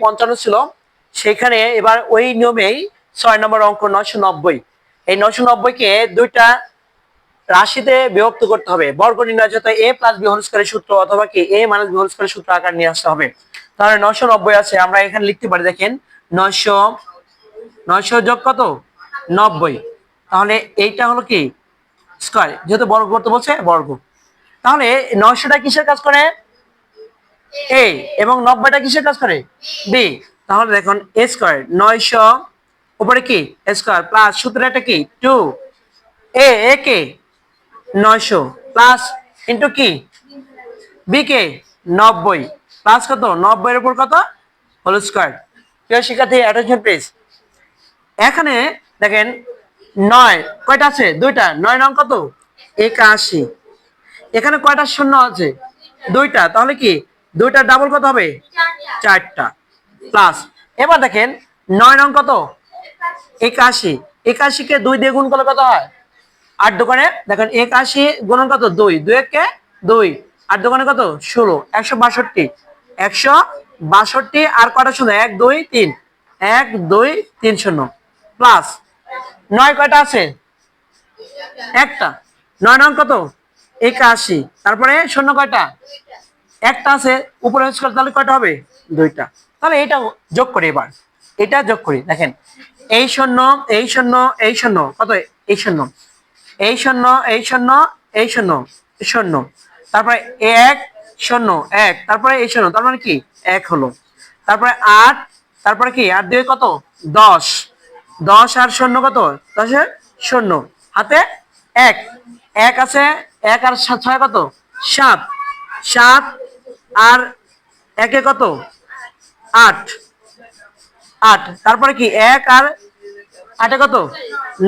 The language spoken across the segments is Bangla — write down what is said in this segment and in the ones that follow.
পঞ্চান্ন ছিল, সেখানে এবার ওই নিয়মেই ছয় নম্বর অঙ্ক নয়শো নব্বই। এই নয়শো নব্বইকে দুইটা রাশিতে বিভক্ত করতে হবে। বর্গ নির্ণয় যত এ প্লাস বি সূত্র অথবা কি এ মাইনাস বি সূত্র আকার নিয়ে আসতে হবে। তাহলে নয়শো নব্বই আছে, আমরা এখানে লিখতে পারি, দেখেন, নয়শো নয়শো যোগ কত? নব্বই। তাহলে এইটা হলো কি? স্কয়ার যেহেতু বর্গ করতে বলছে, বর্গ। তাহলে নয়শোটা কিসের কাজ করে? এ এবং নব্বইটা কিসের কাজ করে? বি তাহলে দেখুন এ স্কোয়ার নয়শো, উপরে কি? স্কোয়ার প্লাস সূত্রটা কি? টু এ এ কে নয়শো প্লাস ইন্টু কি? বি কে নব্বই। প্লাস কত? নব্বইয়ের উপর কত? হোল স্কোয়ার প্রিয় শিক্ষার্থী অ্যাটেনশন প্লিজ এখানে দেখেন, নয়। কয়টা আছে? দুইটা। নয় নং কত? একাশি। এখানে কয়টা শূন্য আছে? দুইটা। তাহলে কি? দুইটা ডাবল কত হবে? চারটা। প্লাস এবার দেখেন, নয় নং কত? একাশি। একাশিকে দুই দিয়ে গুণ করলে কত হয়? আট দোকানে দেখেন, একাশি গুণন কত? দুই। দুই একে দুই। আট দোকানে কত? ষোলো। একশো বাষট্টি। একশো বাষট্টি আর কটা শূন্য? এক, দুই, তিন। এক, দুই, তিন শূন্য। প্লাস নয় কয়টা আছে? একটা। নয় নং কত? একাশি। তারপরে শূন্য কয়টা? একটা আছে উপরে তাহলে কয়টা হবে? দুইটা। তাহলে এটা যোগ করি এবার। এটা যোগ করি। দেখেন, এই শূন্য এই শূন্য এই শূন্য। কত? এই শূন্য। এই শূন্য এই শূন্য এই শূন্য শূন্য। তারপরে এক, শূন্য, এক। তারপরে এই শূন্য। তার মানে কি? এক হলো। তারপরে আট, তারপরে কি? আট দিয়ে কত? দশ। দশ আর শূন্য কত? দশের শূন্য। হাতে এক। এক আছে, এক আর ছয় কত? সাত। সাত আর একে কত? আট। আট। তারপরে কি? এক আর আটে কত?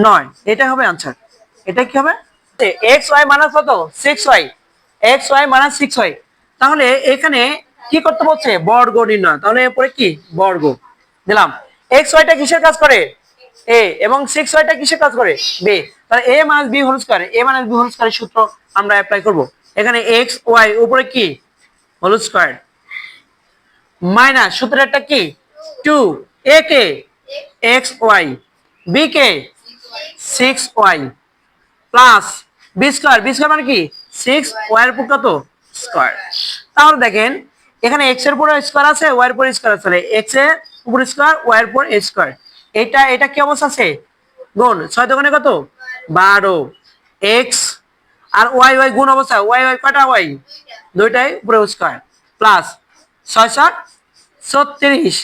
নয়। এটা হবে আনসার এটা কি হবে? এক্স ওয়াই মাইনাস কত? Six Y X Y minus six Y তাহলে এখানে কি করতে বলছে? বর্গ নির্ণয়। তাহলে এরপরে কি? বর্গ। দিলাম। এক্স ওয়াইটা কিসের কাজ করে? এ এবং সিক্স ওয়াইটা কিসের কাজ করে? বি তাহলে A minus B whole square A minus B whole স্কয়ারের সূত্র আমরা অ্যাপ্লাই করব। এখানে এক্স ওয়াই উপরে কি? Whole square. মাইনাস সূত্রটা কি? টু এ কে এক্স ওয়াই বি কে six Y plus B square B square মানে কি? সিক্স ওয়াই এর উপর কত? স্কোয়ার তাহলে দেখেন, এখানে এক্সের উপরে স্কোয়ার আছে ওয়াই এর উপর স্কোয়ার আছে। এক্সের উপর স্কোয়ার ওয়াই এর উপর স্কোয়ার এটা এটা কি অবস্থা আছে? গুণ, ছয় দোকানে কত? বারো। এক্স আর ওয়াই ওয়াই গুণ অবস্থা। ওয়াই ওয়াই কটা ওয়াই দুইটাই উপরে স্কোয়ার প্লাস ছয় ষাট ছত্রিশ।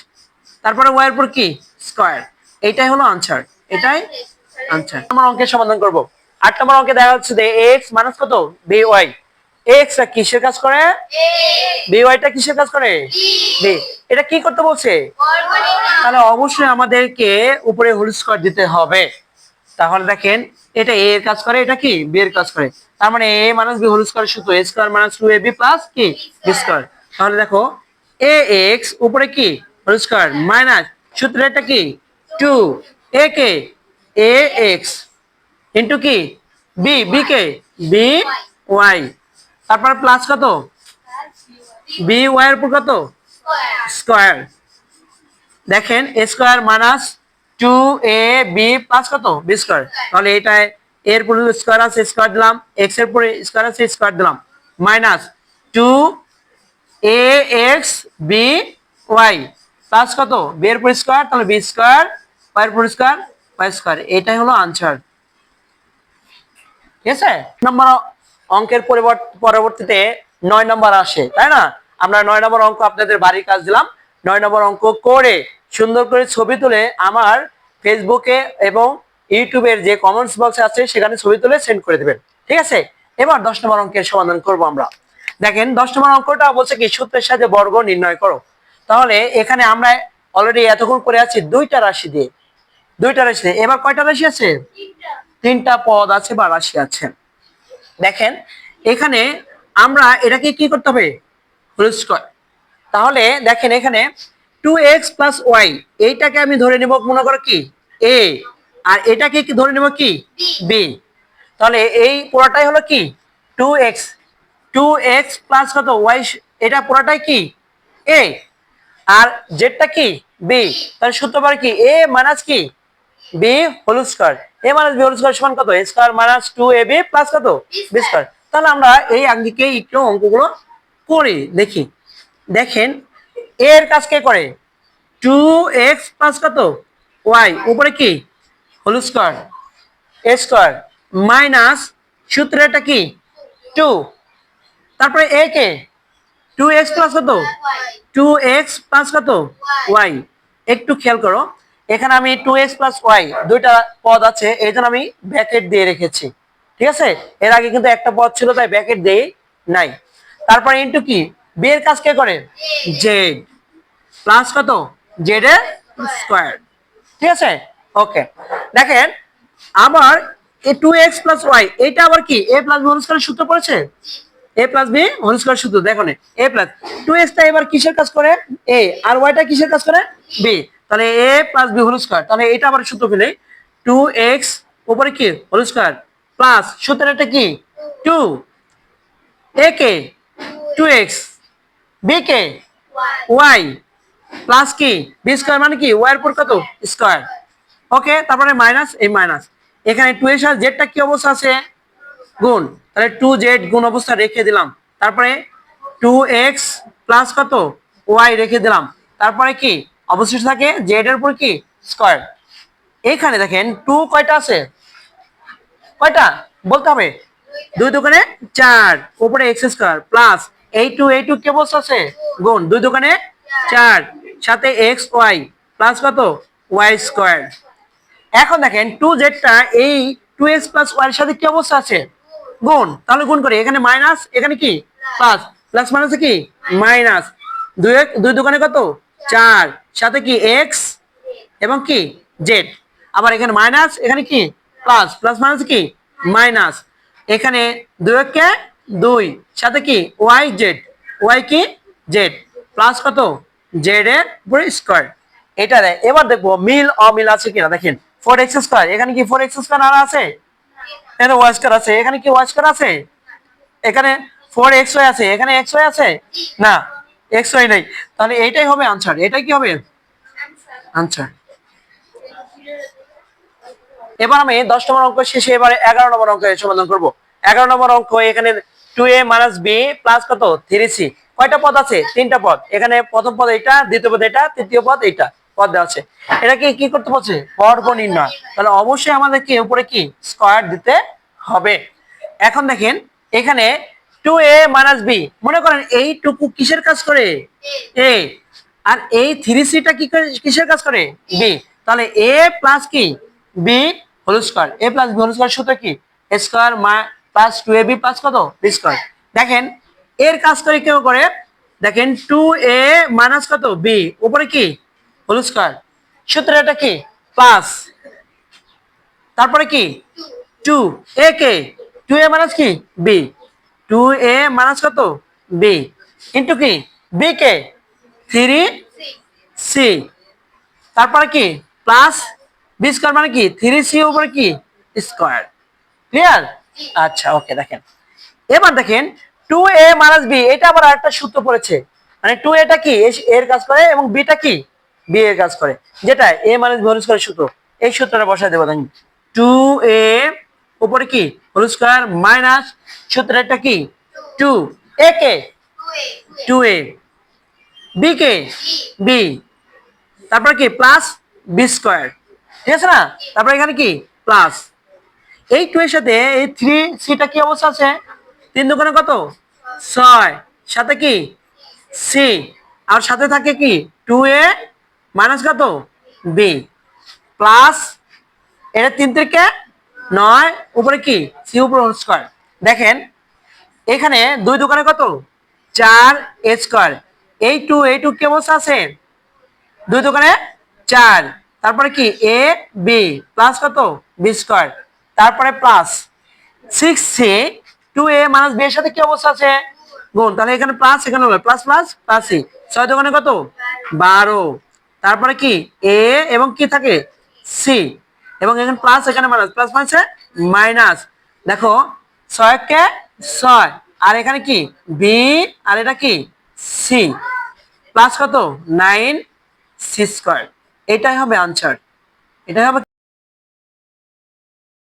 তারপরে ওয়াই এর উপর কি? স্কোয়ার এইটাই হলো আনসার এটাই আনসার আমার অঙ্কের সমাধান করব। আট নম্বর অঙ্কে দেখা যাচ্ছে যে এক্স মাইনাস কত? বি ওয়াই এক্স টা কিসের কাজ করে? বি ওয়াইটা কিসের কাজ করে? বি এটা কি করতে বলছে? তাহলে অবশ্যই আমাদেরকে উপরে হোল স্কোয়ার দিতে হবে। তাহলে দেখেন, এটা এ এর কাজ করে, এটা কি? বি এর কাজ করে। তার মানে A minus B whole square সূত্র A square minus two A B plus কি? বি স্কোয়ার তাহলে দেখো এ এক্স উপরে কি? হোল স্কোয়ার মাইনাস সূত্র এটা কি? টু এ কে? এ এক্স ইন্টু কি? বি বি কে? বি ওয়াই তারপর প্লাস কত? বি ওয়াই এর উপর কত? স্কোয়ার দেখেন A square minus two A B plus কত? বি স্কোয়ার তাহলে এটায় এর পুরো স্কোয়ার আছে স্কোয়ার দিলাম এক্সের পুরো স্কোয়ার আছে স্কোয়ার দিলাম। Minus two A X B Y plus কত? বি এর পুরো স্কোয়ার তাহলে বি স্কোয়ার ওয়াই এর পুরো স্কোয়ার ওয়াই স্কোয়ার এটাই হলো আনসার ঠিক আছে? নম্বর অঙ্কের পরিবর্ত- পরবর্তীতে নয় নম্বর আসে, তাই না? আমরা নয় নম্বর অঙ্ক আপনাদের বাড়ির কাজ দিলাম। নয় নম্বর অঙ্ক করে সুন্দর করে ছবি তুলে আমার ফেসবুকে এবং ইউটিউবের যে কমেন্টস বক্স আছে, সেখানে ছবি তুলে সেন্ড করে দেবেন। ঠিক আছে? এবার দশ নম্বর অঙ্কের সমাধান করব আমরা। দেখেন, দশ নম্বর অঙ্কটা বলছে কি, সূত্রের সাথে বর্গ নির্ণয় করো। তাহলে এখানে আমরা অলরেডি এতক্ষণ করে আছি, দুইটা রাশি দিয়ে। দুইটা রাশি দিয়ে। এবার কয়টা রাশি আছে? তিনটা পদ আছে বা রাশি আছে। দেখেন, এখানে আমরা এটাকে কি করতে হবে? হোল তাহলে দেখেন এখানে টু এক্স প্লাস ওয়াই এইটাকে আমি ধরে নেব মনে করো কি? এ আর এটাকে কি ধরে নেব কি? বি তাহলে এই পুরোটাই হলো কি? Two X two X plus কত? ওয়াই এটা পুরোটাই কি? এ আর জেডটা কি? বি তাহলে সূত্র পারে কি? এ মাইনাস কি? B whole square A minus B whole square সমান কত? A square minus two A B plus কত? বি স্কয়ার তাহলে আমরা এই আঙ্গিকে একটু অঙ্কগুলো করি দেখি। দেখেন এর কাজ কে করে? টু এক্স প্লাস কত? ওয়াই উপরে কি? Whole square A square minus সূত্রটা কি? টু তারপরে এ কে? টু এক্স প্লাস কত? টু এক্স প্লাস কত? ওয়াই একটু খেয়াল করো। এখানে আমি টু এক্স প্লাস ওয়াই দুইটা পদ আছে এই জন্য আমি ব্যাকেট দিয়ে রেখেছি। ঠিক আছে? এর আগে কিন্তু একটা পদ ছিল তাই ব্যাকেট দেই নাই। তারপরে ইন্টু কি? বি এর কাজ কে করে? জেড প্লাস কত? জেড এর স্কোয়ার ঠিক আছে? ওকে দেখেন, আবার A two X plus Y এটা আবার কি? এ প্লাস হোল স্কোয়ারের সূত্র পড়েছে? A plus B whole square সূত্র, দেখো এ প্লাস টু এক্সটা এবার কিসের কাজ করে? এ আর ওয়াইটা কিসের কাজ করে? বি তাহলে A plus B whole square তাহলে এটা আবার সূত্র পেলে টু এক্স উপরে কি? হোল স্কোয়ার প্লাস সূত্রটা কি? টু এ কে টু এক্স বি কে ওয়াই প্লাস কি? বি স্কোয়ার মানে কি? ওয়াই এর উপর কত? স্কোয়ার ওকে তারপরে মাইনাস এই মাইনাস এখানে টু এর সাথে জেডটা কি অবস্থা আছে? গুণ। তাহলে টু জেড গুণ অবস্থা রেখে দিলাম। তারপরে টু এক্স প্লাস কত? ওয়াই রেখে দিলাম। তারপরে কি? অবশিষ্ট থাকে জেড এর উপর কি? স্কোয়ার এখানে দেখেন টু কয়টা আছে? কয়টা? বলতে হবে। দুই দোকানে চার, উপরে এক্স স্কোয়ার প্লাস এই টু এই টু কে বসে আছে? গুণ। দুই দোকানে চার, সাথে এক্স ওয়াই প্লাস কত? ওয়াই স্কোয়ার এখন দেখেন টু জেডটা এই টু এক্স প্লাস ওয়াই এর সাথে কি অবস্থা আছে? গুণ। তাহলে গুণ করে। এখানে মাইনাস এখানে কি? প্লাস প্লাস মাইনাসে কি? মাইনাস দুই দুই দোকানে কত? চার। সাথে কি এক্স এবং কি জেড আবার এখানে মাইনাস এখানে কি? প্লাস প্লাস মাইনাস কি? মাইনাস এখানে দুই কে দুই। সাথে কি? ওয়াই জেড ওয়াই কি? জেড প্লাস কত? জেড এর উপরে স্কোয়ার এটা এবার দেখব মিল, অমিল আছে কিনা। দেখেন। ফোর এক্স স্কোয়ার এখানে কি ফোর এক্স স্কোয়ার আর আছে? এখানে ওয়াই স্কোয়ার আছে, এখানে কি ওয়াই স্কোয়ার আছে? এখানে ফোর এক্স ওয়াই আছে, এখানে এক্স ওয়াই আছে? না এক্স ওয়াই নেই। তাহলে এইটাই হবে আনসার এটাই কি হবে? আনসার এবার আমি দশ নম্বর অঙ্ক শেষে এবারে এগারো নম্বর অঙ্কের সমাধান করব। এগারো নম্বর অঙ্ক, এখানে two A minus B plus কত? থ্রি সি কয়টা পদ আছে? তিনটা পদ। এখানে প্রথম পদ এটা দ্বিতীয় পদ এটা, তৃতীয় পদ এটা পদ দেওয়া আছে। এটাকে কি করতে বলছে? বর্গ নির্ণয়। তাহলে অবশ্যই আমাদেরকে উপরে কি? স্কোয়ার দিতে হবে। এখন দেখেন এখানে টু এ মাইনাস বি মনে করেন এইটুকু কিসের কাজ করে? এ আর এই থ্রি সিটা কি কিসের কাজ করে? বি তাহলে এ প্লাস কি? B whole square A plus B whole square সূত্র কি? Square plus two A B plus কত? বি স্কোয়ার দেখেন এর কাজ করে কেউ করে? দেখেন টু এ মাইনাস কত? বি উপরে কি? হোল স্কোয়ার সূত্র এটা কি? প্লাস তারপরে কি? টু। এ কে? টু এ মাইনাস কি? বি টু এ মাইনাস কত? বি ইন্টু কি? বি কে? থ্রি? সি তারপরে কি? প্লাস বি স্কোয়ার মানে কি? থ্রি সি উপরে কি? স্কোয়ার। ক্লিয়ার? আচ্ছা ওকে, দেখেন। এবার দেখেন, টু এ মাইনাস বি এটা আবার আরেকটা সূত্র পড়েছে। মানে টু এটা কি? এর কাজ করে এবং বিটা কি? বি এর কাজ করে। যেটা A minus B whole square সূত্র। এই সূত্রটা বসায় দেবো দেখেন। টু এ উপরে কি? হোল স্কোয়ার মাইনাস সূত্রটা কি? টু এ কে? টু এ বি কে? বি তারপর কি? প্লাস বি স্কোয়ার ঠিক আছে না? তারপর এখানে কি? প্লাস এই টু এর সাথে এই থ্রি সিটা কি অবস্থা আছে? তিন দোকানে কত? ছয়। সাথে কি? সি আর সাথে থাকে কি? টু এ মাইনাস কত? বি প্লাস এটা তিন থেকে নয়, উপরে কি? সি উপরে স্কোয়ার দেখেন, এখানে দুই দোকানে কত? চার এ স্কোয়ার এই টু এই টু কি আছে? দুই দোকানে চার। তারপরে কি? এ বি প্লাস কত? বি স্কোয়ার তারপরে plus six C two A minus B এর সাথে কি অবস্থা আছে? গুণ, তাহলে এখানে প্লাস এখানে প্লাস প্লাস প্লাস সি ছয় দোকানে কত? বারো। তারপরে কি? এ এবং কি থাকে? সি এবং এখানে প্লাস এখানে মাইনাস প্লাস মানে মাইনাস দেখো ছয়কে ছয়। আর এখানে কি? বি আর এটা কি? সি প্লাস কত? নাইন সি স্কোয়ার এটাই হবে আনসার এটাই হবে